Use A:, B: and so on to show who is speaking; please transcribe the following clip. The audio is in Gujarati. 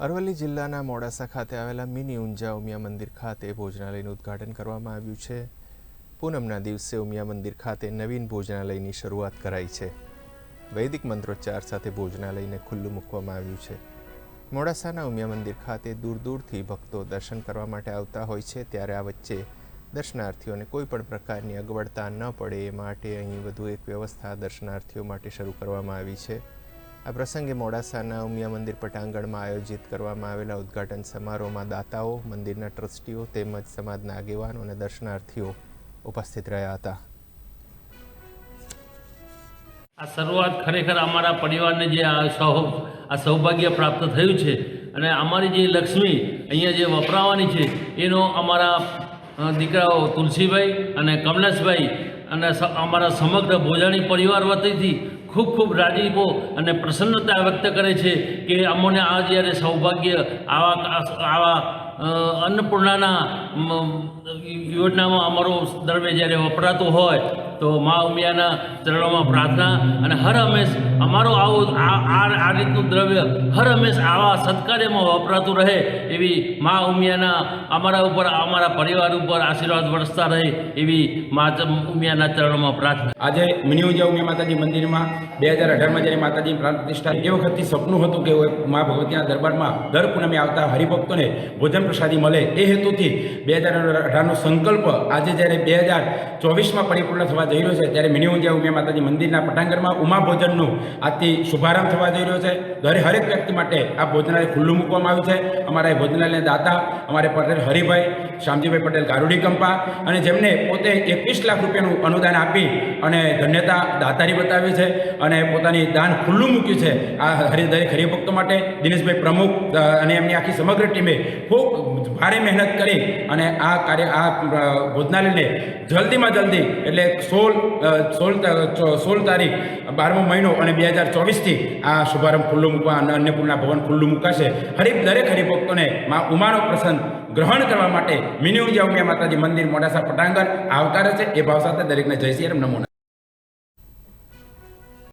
A: અરવલ્લી જિલ્લાના મોડાસા ખાતે આવેલા મિની ઊંઝા ઉમિયા મંદિર ખાતે ભોજનાલયનું ઉદ્ઘાટન કરવામાં આવ્યું છે. પૂનમના દિવસે ઉમિયા મંદિર ખાતે નવીન ભોજનાલયની શરૂઆત કરાઈ છે. વૈદિક મંત્રોચ્ચાર સાથે ભોજનાલયને ખુલ્લું મૂકવામાં આવ્યું છે. મોડાસાના ઉમિયા મંદિર ખાતે દૂર દૂરથી ભક્તો દર્શન કરવા માટે આવતા હોય છે, ત્યારે આ વચ્ચે દર્શનાર્થીઓને કોઈ પણ પ્રકારની અગવડતા ન પડે એ માટે અહીં વધુ એક વ્યવસ્થા દર્શનાર્થીઓ માટે શરૂ કરવામાં આવી છે. આ પ્રસંગે મોડાસાના ઉમિયા મંદિર પટાંગણમાં આયોજિત કરવામાં આવેલા ઉદ્ઘાટન સમારોહમાં દાતાઓ, મંદિરના ટ્રસ્ટીઓ તેમજ સમાજના આગેવાનો અને દર્શનાર્થીઓ ઉપસ્થિત રહ્યા હતા.
B: આ શરૂઆત ખરેખર અમારા પરિવારને જે આ સૌ, આ સૌભાગ્ય પ્રાપ્ત થયું છે અને અમારી જે લક્ષ્મી અહીંયા જે વપરાવાની છે, એનો અમારા દીકરાઓ તુલસીભાઈ અને કમલેશભાઈ અને અમારા સમગ્ર ભોજાણી પરિવાર વતીથી ખૂબ ખૂબ રાજીપો અને પ્રસન્નતા વ્યક્ત કરે છે કે અમોને આ જ્યારે સૌભાગ્ય આવા આવા અન્નપૂર્ણાના યોજનામાં અમારો દ્રવ્ય જ્યારે વપરાતું હોય તો મા ઉમિયાના ચરણોમાં પ્રાર્થના અને હર હંમેશ અમારો આવું આ આ રીતનું દ્રવ્ય હર હંમેશ આવા સત્કાર્યમાં વપરાતું રહે એવી મા ઉમિયાના અમારા ઉપર, અમારા પરિવાર ઉપર આશીર્વાદ વરસતા રહે એવી મા ઉમિયાના ચરણોમાં પ્રાર્થના.
C: આજે મિની ઉંજા ઉમિયા માતાજી મંદિરમાં બે હજાર અઢારમાં જ્યારે માતાજી પ્રાણ પ્રતિષ્ઠા એ વખતથી સપનું હતું કે મા ભગવતીના દરબારમાં દર પૂનમે આવતા હરિભક્તોને ભોજન પ્રસાદી મળે એ હેતુથી બે હજાર અઢારનો સંકલ્પ આજે જ્યારે બે હજાર ચોવીસમાં પરિપૂર્ણ થવા જઈ રહ્યો છે. ત્યારે મિની ઉંજા ઉમિયા માતાજી મંદિરના પટાંગણમાં ઉમા ભોજનનો આજથી શુભારંભ થવા જઈ રહ્યો છે. દરેક હરેક વ્યક્તિ માટે આ ભોજનાલય ખુલ્લું મૂકવામાં આવ્યું છે. અમારા એ ભોજનાલયના દાતા, અમારે પટેલ હરિભાઈ શામજીભાઈ પટેલ ગારુડી કંપા અને જેમને પોતે એકવીસ લાખ રૂપિયાનું અનુદાન આપી અને ધન્યતા દાતારી બતાવી છે અને પોતાની દાન ખુલ્લું મૂક્યું છે. આ હરિ, દરેક હરિભક્તો માટે દિનેશભાઈ પ્રમુખ અને એમની આખી સમગ્ર ટીમે ખૂબ ભારે મહેનત કરી અને આ કાર્ય, આ ભોજનાલયને જલ્દીમાં જલ્દી, એટલે સોળ સોળ સોળ તારીખ, બારમો મહિનો અને બે હજાર ચોવીસથી આ શુભારંભ ખુલ્લું મૂકવા અને અન્નપૂર્ણા ભવન ખુલ્લું મૂકાશે હરિ, દરેક હરિભક્તોને મા ઉમાનો પ્રસંગ ગ્રહણ કરવા માટે મિની ઉંજા ઉમિયા માતાજી મંદિર મોડાસા, પટાંગણ આવકાર છે એ ભાવ સાથે દરેકને જય શ્રી રામ, નમઃ.